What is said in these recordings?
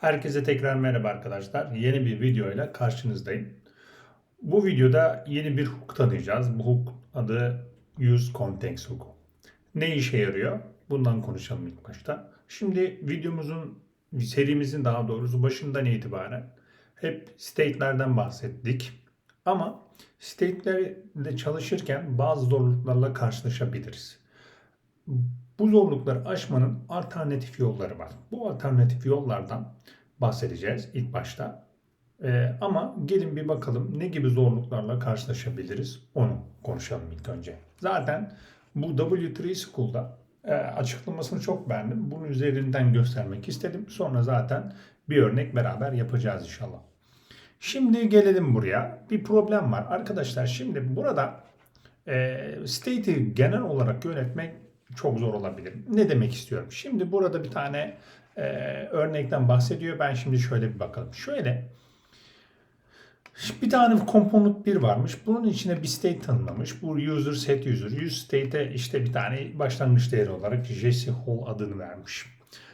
Herkese tekrar merhaba arkadaşlar. Yeni bir video ile karşınızdayım. Bu videoda yeni bir hukuk tanıyacağız. Bu hukuk adı Use Context hukuku. Ne işe yarıyor? Bundan konuşalım ilk başta. Şimdi videomuzun, serimizin daha doğrusu başından itibaren hep state'lerden bahsettik. Ama state'lerle çalışırken bazı zorluklarla karşılaşabiliriz. Bu zorlukları aşmanın alternatif yolları var. Bu alternatif yollardan bahsedeceğiz ilk başta. Ee, ama gelin bir bakalım ne gibi zorluklarla karşılaşabiliriz onu konuşalım ilk önce. Zaten bu W3 School'da e, açıklamasını çok beğendim. Bunun üzerinden göstermek istedim. Sonra zaten bir örnek beraber yapacağız inşallah. Şimdi gelelim buraya. Bir problem var. Arkadaşlar şimdi burada e, state'i genel olarak yönetmek çok zor olabilir. Ne demek istiyorum? Şimdi burada bir tane e, örnekten bahsediyor. Ben şimdi şöyle bir bakalım. Şöyle bir tane component 1 varmış. Bunun içine bir state tanımlamış. Bu user set user. Use state'e işte bir tane başlangıç değeri olarak Jesse Hall adını vermiş.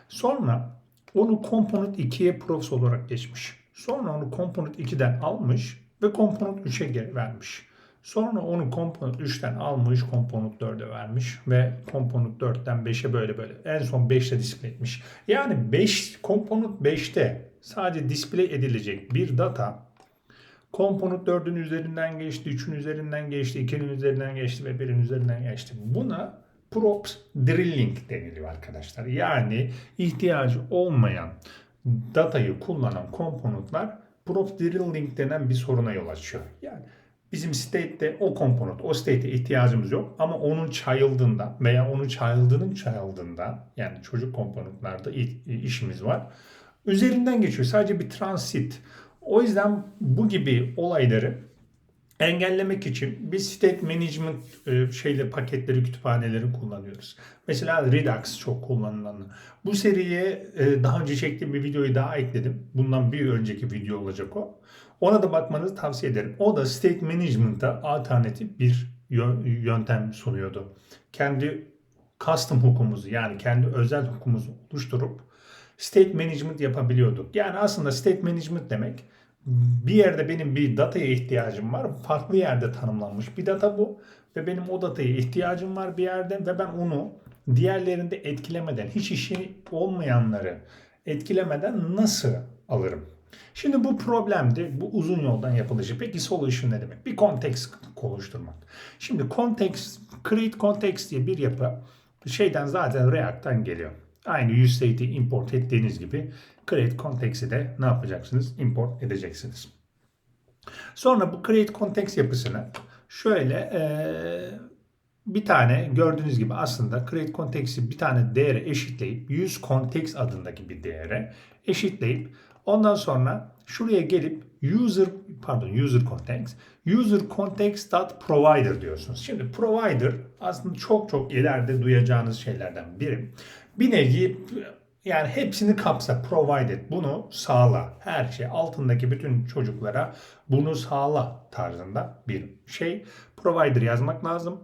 Sonra onu component 2'ye props olarak geçmiş. Sonra onu component 2'den almış ve component 3'e geri vermiş. Sonra onu component 3'ten almış, component 4'e vermiş ve component 4'ten 5'e böyle böyle. En son 5'te display etmiş. Yani 5 component 5'te sadece display edilecek bir data component 4'ün üzerinden geçti, 3'ün üzerinden geçti, 2'nin üzerinden geçti ve 1'in üzerinden geçti. Buna props drilling deniliyor arkadaşlar. Yani ihtiyacı olmayan datayı kullanan komponentler props drilling denen bir soruna yol açıyor. Yani Bizim state'de o komponent, o state'e ihtiyacımız yok ama onun child'ında veya onun child'ının child'ında yani çocuk komponentlerde işimiz var. Üzerinden geçiyor. Sadece bir transit. O yüzden bu gibi olayları engellemek için biz state management e, şeyle paketleri, kütüphaneleri kullanıyoruz. Mesela Redux çok kullanılan. Bu seriye e, daha önce çektiğim bir videoyu daha ekledim. Bundan bir önceki video olacak o. Ona da bakmanızı tavsiye ederim. O da state management'a alternatif bir yöntem sunuyordu. Kendi custom hukukumuzu yani kendi özel hukukumuzu oluşturup state management yapabiliyorduk. Yani aslında state management demek bir yerde benim bir dataya ihtiyacım var. Farklı yerde tanımlanmış bir data bu. Ve benim o dataya ihtiyacım var bir yerde ve ben onu diğerlerinde etkilemeden, hiç işi olmayanları etkilemeden nasıl alırım? Şimdi bu problemdi. Bu uzun yoldan yapılışı. Peki solution ne demek? Bir context oluşturmak. Şimdi context, create context diye bir yapı şeyden zaten React'tan geliyor. Aynı useState'i import ettiğiniz gibi create context'i de ne yapacaksınız? Import edeceksiniz. Sonra bu create context yapısını şöyle ee, bir tane gördüğünüz gibi aslında create context'i bir tane değere eşitleyip use context adındaki bir değere eşitleyip ondan sonra şuraya gelip user pardon user context user context provider diyorsunuz. Şimdi provider aslında çok çok ileride duyacağınız şeylerden biri. Bir nevi yani hepsini kapsa, provide et. Bunu sağla. Her şey altındaki bütün çocuklara bunu sağla tarzında bir şey. Provider yazmak lazım.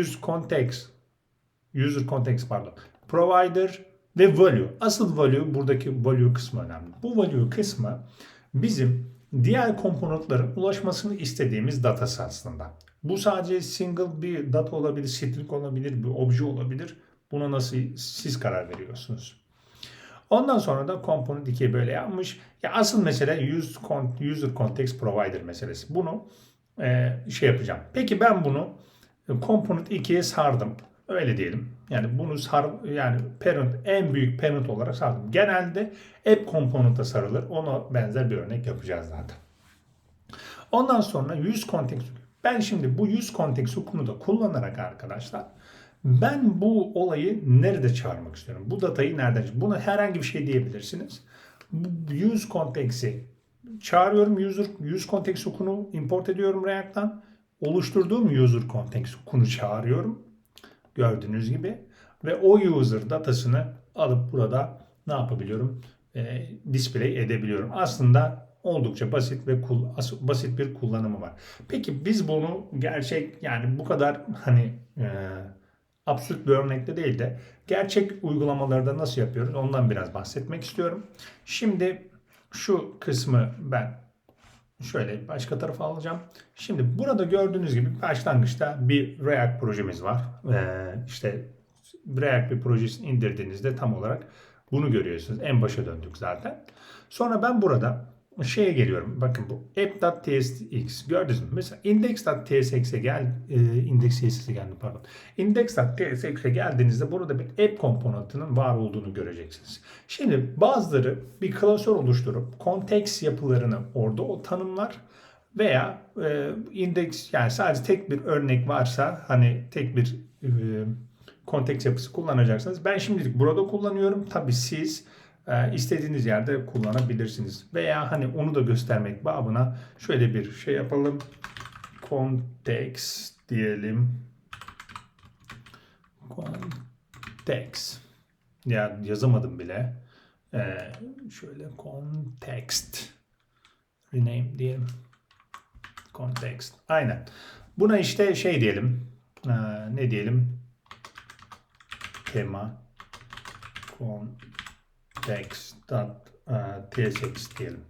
Use context, user context pardon. Provider ve value. Asıl value buradaki value kısmı önemli. Bu value kısmı bizim diğer komponentlerin ulaşmasını istediğimiz datası aslında. Bu sadece single bir data olabilir, string olabilir, bir obje olabilir. Buna nasıl siz karar veriyorsunuz? Ondan sonra da Component 2'ye böyle yapmış. Ya asıl mesele user context provider meselesi. Bunu e, şey yapacağım. Peki ben bunu Component 2'ye sardım. Öyle diyelim. Yani bunu sar yani parent en büyük parent olarak sardım. Genelde app component'a sarılır. Ona benzer bir örnek yapacağız zaten. Ondan sonra use context ben şimdi bu use context hukukunu da kullanarak arkadaşlar ben bu olayı nerede çağırmak istiyorum? Bu datayı nereden? Buna herhangi bir şey diyebilirsiniz. Use context'i çağırıyorum. User, use context hukukunu import ediyorum React'tan. Oluşturduğum user context hukukunu çağırıyorum. Gördüğünüz gibi. Ve o user datasını alıp burada ne yapabiliyorum? E, display edebiliyorum. Aslında oldukça basit ve kul, basit bir kullanımı var. Peki biz bunu gerçek yani bu kadar hani e, absürt bir örnekte değil de gerçek uygulamalarda nasıl yapıyoruz ondan biraz bahsetmek istiyorum. Şimdi şu kısmı ben şöyle başka tarafa alacağım. Şimdi burada gördüğünüz gibi başlangıçta bir React projemiz var. Ee, işte React bir projesini indirdiğinizde tam olarak bunu görüyorsunuz. En başa döndük zaten. Sonra ben burada şeye geliyorum. Bakın bu app.tsx gördünüz mü? Mesela index.tsx'e gel e, index.tsx'e geldi pardon. Index.tsx'e geldiğinizde burada bir app komponentinin var olduğunu göreceksiniz. Şimdi bazıları bir klasör oluşturup konteks yapılarını orada o tanımlar veya e, index yani sadece tek bir örnek varsa hani tek bir e, konteks yapısı kullanacaksınız. Ben şimdilik burada kullanıyorum. Tabii siz e, istediğiniz yerde kullanabilirsiniz. Veya hani onu da göstermek babına şöyle bir şey yapalım. Context diyelim. Context. Ya yazamadım bile. Ee, şöyle context. Rename diyelim. Context. Aynen. Buna işte şey diyelim. Ee, ne diyelim? Tema. Context.tsx diyelim.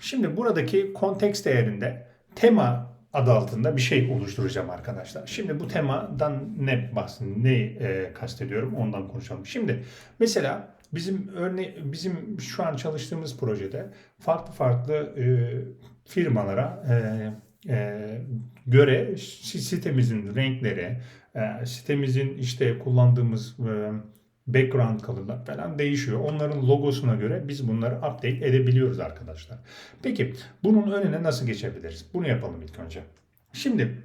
Şimdi buradaki context değerinde tema adı altında bir şey oluşturacağım arkadaşlar. Şimdi bu temadan ne bahsediyorum, ne e, kastediyorum ondan konuşalım. Şimdi mesela bizim örne bizim şu an çalıştığımız projede farklı farklı e, firmalara e, e, göre sitemizin renkleri, e, sitemizin işte kullandığımız e, background color'lar falan değişiyor. Onların logosuna göre biz bunları update edebiliyoruz arkadaşlar. Peki bunun önüne nasıl geçebiliriz? Bunu yapalım ilk önce. Şimdi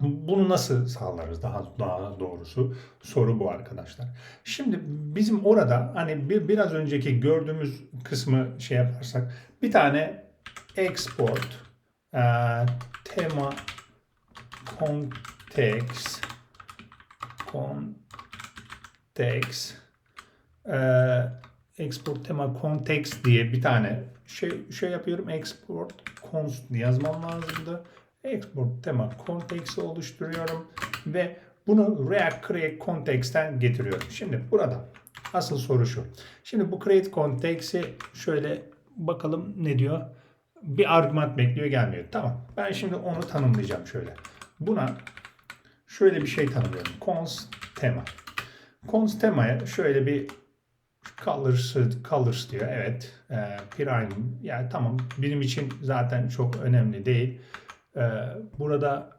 bunu nasıl sağlarız daha daha doğrusu soru bu arkadaşlar. Şimdi bizim orada hani bir biraz önceki gördüğümüz kısmı şey yaparsak bir tane export e, tema context context e, export tema context diye bir tane şey şey yapıyorum export const yazmam lazımdı. Export tema context'i oluşturuyorum ve bunu React Create Context'ten getiriyorum. Şimdi burada asıl soru şu. Şimdi bu Create Context'i şöyle bakalım ne diyor. Bir argüman bekliyor gelmiyor. Tamam. Ben şimdi onu tanımlayacağım şöyle. Buna şöyle bir şey tanımlıyorum. Const tema. Const temaya şöyle bir colors, colors diyor. Evet. E, prime. Yani tamam. Benim için zaten çok önemli değil. E, burada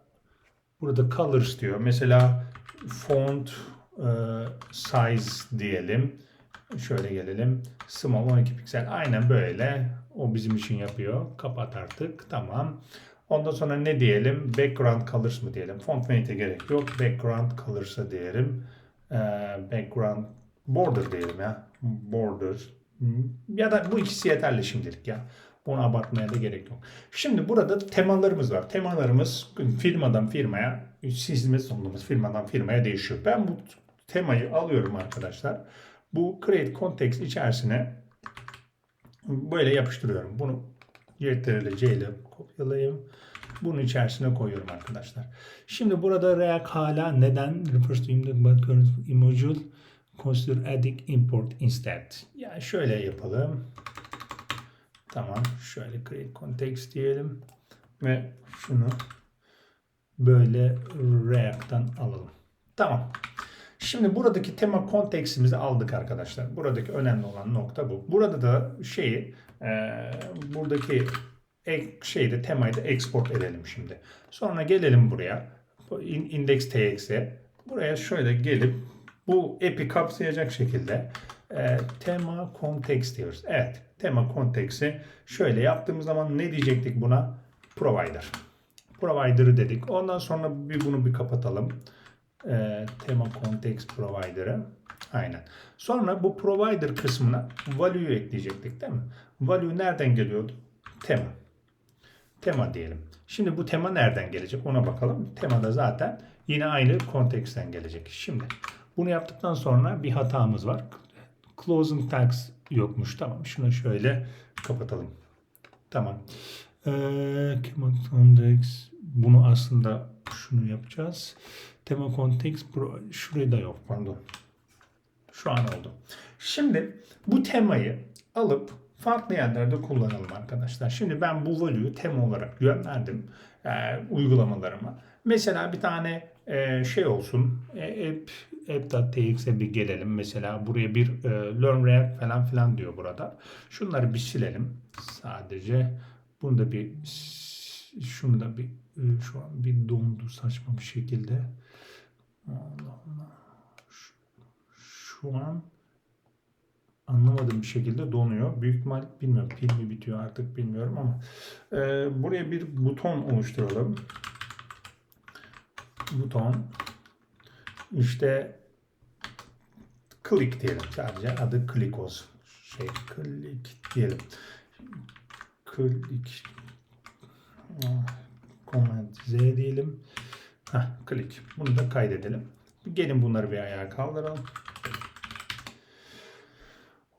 burada colors diyor. Mesela font e, size diyelim. Şöyle gelelim. Small 12 piksel. Aynen böyle. O bizim için yapıyor. Kapat artık. Tamam. Ondan sonra ne diyelim? Background colors mı diyelim? Font weighte gerek yok. Background colors'a diyelim. Ee, background border diyelim ya. Border. Ya da bu ikisi yeterli şimdilik ya. Onu abartmaya da gerek yok. Şimdi burada temalarımız var. Temalarımız firmadan firmaya, hizmet sunduğumuz firmadan firmaya değişiyor. Ben bu temayı alıyorum arkadaşlar. Bu create context içerisine böyle yapıştırıyorum. Bunu Ctrl C ile kopyalayayım. Bunun içerisine koyuyorum arkadaşlar. Şimdi burada React hala neden refers to current module consider adding import instead. Yani şöyle yapalım. Tamam. Şöyle create context diyelim. Ve şunu böyle React'tan alalım. Tamam. Şimdi buradaki tema konteksimizi aldık arkadaşlar. Buradaki önemli olan nokta bu. Burada da şeyi e, buradaki şeyde temayı da export edelim şimdi. Sonra gelelim buraya. index.tx'e. Buraya şöyle gelip bu app'i kapsayacak şekilde e, tema context diyoruz. Evet. Tema context'i şöyle yaptığımız zaman ne diyecektik buna? Provider. Provider'ı dedik. Ondan sonra bir bunu bir kapatalım. E, tema context provider'ı. Aynen. Sonra bu provider kısmına value ekleyecektik değil mi? Value nereden geliyordu? Tema. Tema diyelim. Şimdi bu tema nereden gelecek ona bakalım. Tema da zaten yine aynı konteksten gelecek. Şimdi bunu yaptıktan sonra bir hatamız var. Closing tags yokmuş. Tamam şunu şöyle kapatalım. Tamam. Ee, context bunu aslında şunu yapacağız. Tema context şurayı da yok pardon. Şu an oldu. Şimdi bu temayı alıp farklı yerlerde kullanalım arkadaşlar. Şimdi ben bu value'yu tema olarak gönderdim e, uygulamalarıma. Mesela bir tane e, şey olsun. E, app app.tx'e bir gelelim. Mesela buraya bir e, learn react falan filan diyor burada. Şunları bir silelim. Sadece bunu da bir şunu da bir e, şu an bir dondu saçma bir şekilde. Allah Allah. Şu, şu an anlamadığım bir şekilde donuyor. Büyük ihtimal bilmiyorum pil mi bitiyor artık bilmiyorum ama e, buraya bir buton oluşturalım. Buton işte click diyelim sadece adı click olsun. Şey click diyelim. Click Command Z diyelim. Heh, click. Bunu da kaydedelim. Gelin bunları bir ayağa kaldıralım.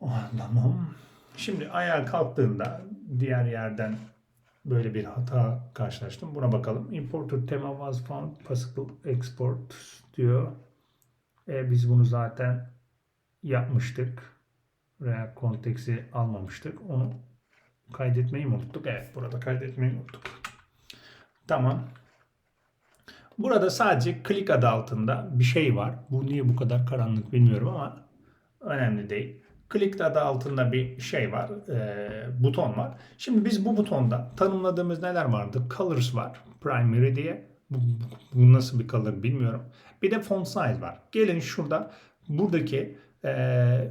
Tamam. Şimdi ayağa kalktığında diğer yerden böyle bir hata karşılaştım. Buna bakalım. Imported tema was found possible export diyor. E, biz bunu zaten yapmıştık. React konteksi almamıştık. Onu kaydetmeyi unuttuk? Evet burada kaydetmeyi unuttuk. Tamam. Burada sadece click adı altında bir şey var. Bu niye bu kadar karanlık bilmiyorum ama önemli değil. Click adı altında bir şey var, e, buton var. Şimdi biz bu butonda tanımladığımız neler vardı? Colors var, primary diye. Bu, bu nasıl bir color bilmiyorum. Bir de font size var. Gelin şurada buradaki e,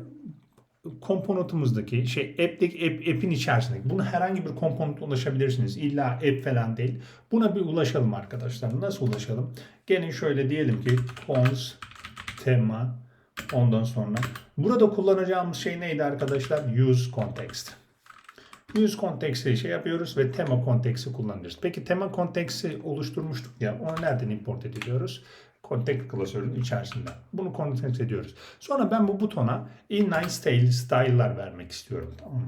komponentimizdeki şey app'teki app, app'in içerisindeki bunu herhangi bir komponente ulaşabilirsiniz. İlla app falan değil. Buna bir ulaşalım arkadaşlar. Nasıl ulaşalım? Gelin şöyle diyelim ki cons tema ondan sonra burada kullanacağımız şey neydi arkadaşlar? Use context. Use context'i şey yapıyoruz ve tema context'i kullanıyoruz. Peki tema context'i oluşturmuştuk ya onu nereden import ediyoruz? Context klasörünün içerisinde. Bunu context ediyoruz. Sonra ben bu butona inline style style'lar vermek istiyorum. Tamam mı?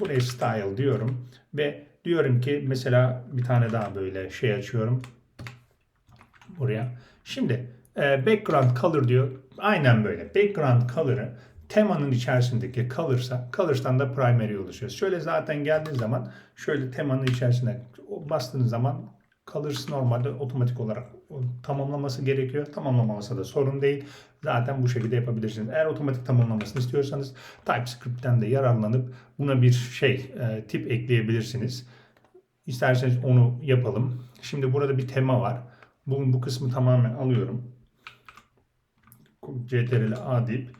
Buraya style diyorum ve diyorum ki mesela bir tane daha böyle şey açıyorum. Buraya. Şimdi e, background color diyor. Aynen böyle. Background color'ı temanın içerisindeki kalırsa colors'tan da primary oluşuyor. Şöyle zaten geldiği zaman şöyle temanın içerisine bastığınız zaman colors normalde otomatik olarak tamamlaması gerekiyor. Tamamlamaması da sorun değil. Zaten bu şekilde yapabilirsiniz. Eğer otomatik tamamlamasını istiyorsanız TypeScript'ten de yararlanıp buna bir şey e, tip ekleyebilirsiniz. İsterseniz onu yapalım. Şimdi burada bir tema var. Bugün bu kısmı tamamen alıyorum. CTRL A deyip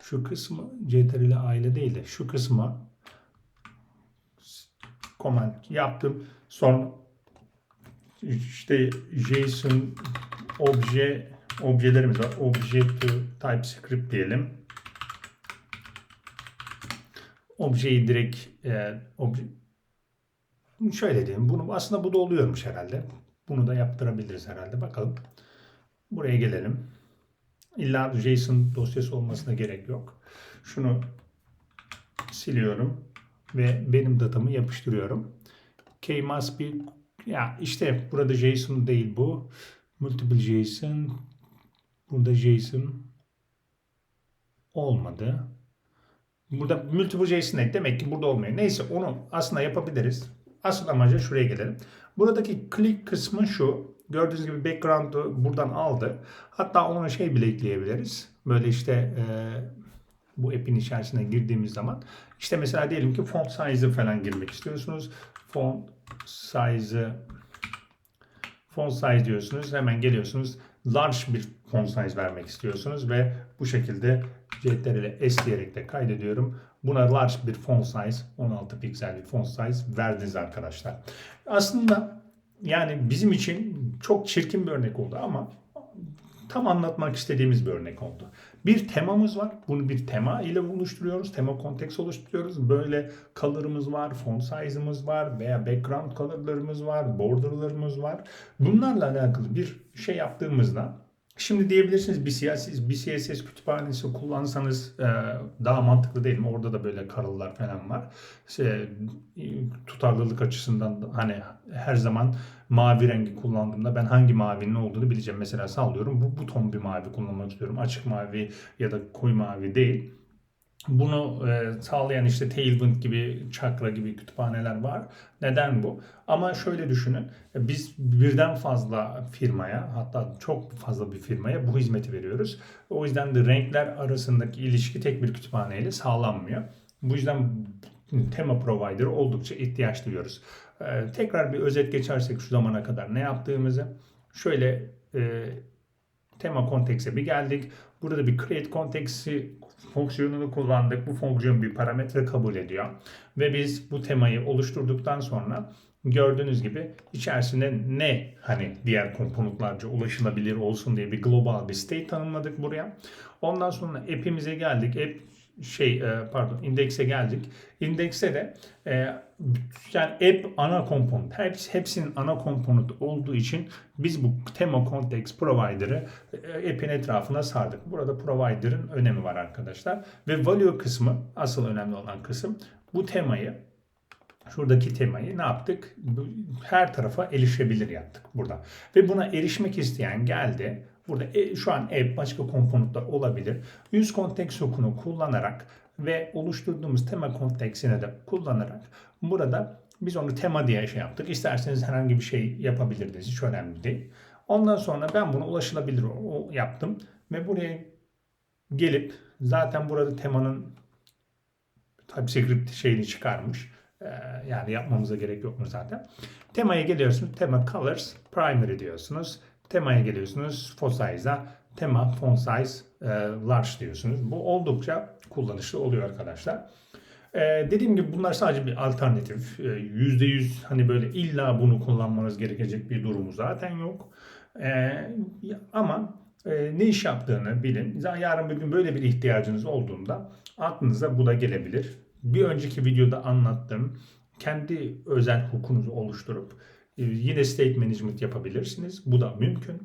şu kısmı CTRL A ile değil de şu kısma command yaptım. Sonra işte JSON obje objelerimiz var. Obje to TypeScript diyelim. Objeyi direkt e, obje şöyle diyelim. Bunu aslında bu da oluyormuş herhalde. Bunu da yaptırabiliriz herhalde. Bakalım. Buraya gelelim. İlla JSON dosyası olmasına gerek yok. Şunu siliyorum ve benim datamı yapıştırıyorum. K must be ya işte burada JSON değil bu. Multiple JSON. Burada JSON olmadı. Burada multiple JSON değil. Demek ki burada olmuyor. Neyse onu aslında yapabiliriz. Asıl amacı şuraya gelelim. Buradaki click kısmı şu. Gördüğünüz gibi background'u buradan aldı. Hatta ona şey bile ekleyebiliriz. Böyle işte e, bu app'in içerisine girdiğimiz zaman işte mesela diyelim ki font size'ı falan girmek istiyorsunuz. Font size'ı font size diyorsunuz. Hemen geliyorsunuz. Large bir font size vermek istiyorsunuz ve bu şekilde CTRL S diyerek de kaydediyorum. Buna large bir font size 16 piksellik font size verdiniz arkadaşlar. Aslında yani bizim için çok çirkin bir örnek oldu ama tam anlatmak istediğimiz bir örnek oldu. Bir temamız var. Bunu bir tema ile oluşturuyoruz. Tema konteks oluşturuyoruz. Böyle color'ımız var, font size'ımız var veya background color'larımız var, border'larımız var. Bunlarla alakalı bir şey yaptığımızda Şimdi diyebilirsiniz BCSS, BCSS kütüphanesi kullansanız e, daha mantıklı değil mi? Orada da böyle karılılar falan var. Şey, tutarlılık açısından da hani her zaman mavi rengi kullandığımda ben hangi mavinin olduğunu bileceğim. Mesela sallıyorum bu buton bir mavi kullanmak istiyorum. Açık mavi ya da koyu mavi değil. Bunu e, sağlayan işte Tailwind gibi, Chakra gibi kütüphaneler var. Neden bu? Ama şöyle düşünün. e, Biz birden fazla firmaya, hatta çok fazla bir firmaya bu hizmeti veriyoruz. O yüzden de renkler arasındaki ilişki tek bir kütüphaneyle sağlanmıyor. Bu yüzden tema provider oldukça ihtiyaç duyuyoruz. E, tekrar bir özet geçersek şu zamana kadar ne yaptığımızı. Şöyle e, tema kontekse bir geldik. Burada bir create konteksi fonksiyonunu kullandık. Bu fonksiyon bir parametre kabul ediyor. Ve biz bu temayı oluşturduktan sonra gördüğünüz gibi içerisinde ne hani diğer komponentlerce ulaşılabilir olsun diye bir global bir state tanımladık buraya. Ondan sonra app'imize geldik. App şey e, pardon indekse geldik. İndekse de e, yani app ana komponent. Hepsi, hepsinin ana komponent olduğu için biz bu tema context provider'ı e, app'in etrafına sardık. Burada provider'ın önemi var arkadaşlar. Ve value kısmı asıl önemli olan kısım bu temayı şuradaki temayı ne yaptık? Her tarafa erişebilir yaptık burada. Ve buna erişmek isteyen geldi. Burada e, şu an app başka komponentler olabilir. Use context hook'unu kullanarak ve oluşturduğumuz tema konteksini de kullanarak burada biz onu tema diye şey yaptık. İsterseniz herhangi bir şey yapabilirdiniz. Hiç önemli değil. Ondan sonra ben bunu ulaşılabilir o yaptım ve buraya gelip zaten burada temanın TypeScript şeyini çıkarmış. Ee, yani yapmamıza gerek yok mu zaten. Temaya geliyorsunuz. Tema Colors Primary diyorsunuz. Temaya geliyorsunuz. Font Size'a. Tema Font Size e, Large diyorsunuz. Bu oldukça kullanışlı oluyor arkadaşlar. Ee, dediğim gibi bunlar sadece bir alternatif. Ee, %100 hani böyle illa bunu kullanmanız gerekecek bir durumu zaten yok. Ee, ama e, ne iş yaptığını bilin. Yarın bir gün böyle bir ihtiyacınız olduğunda aklınıza bu da gelebilir. Bir önceki videoda anlattığım kendi özel hukukunuzu oluşturup e, yine state management yapabilirsiniz. Bu da mümkün.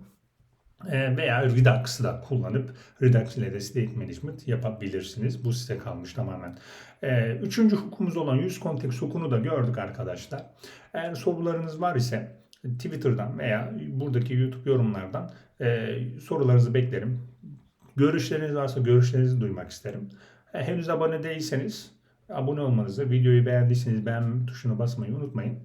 E, veya Redux'ı da kullanıp Redux ile de state management yapabilirsiniz. Bu size kalmış tamamen. E, üçüncü hukukumuz olan use context hukukunu da gördük arkadaşlar. Eğer sorularınız var ise Twitter'dan veya buradaki YouTube yorumlardan sorularınızı beklerim. Görüşleriniz varsa görüşlerinizi duymak isterim. Henüz abone değilseniz abone olmanızı, videoyu beğendiyseniz beğenme tuşuna basmayı unutmayın.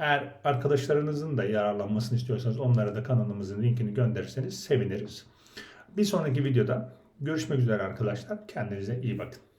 Eğer arkadaşlarınızın da yararlanmasını istiyorsanız onlara da kanalımızın linkini gönderirseniz seviniriz. Bir sonraki videoda görüşmek üzere arkadaşlar. Kendinize iyi bakın.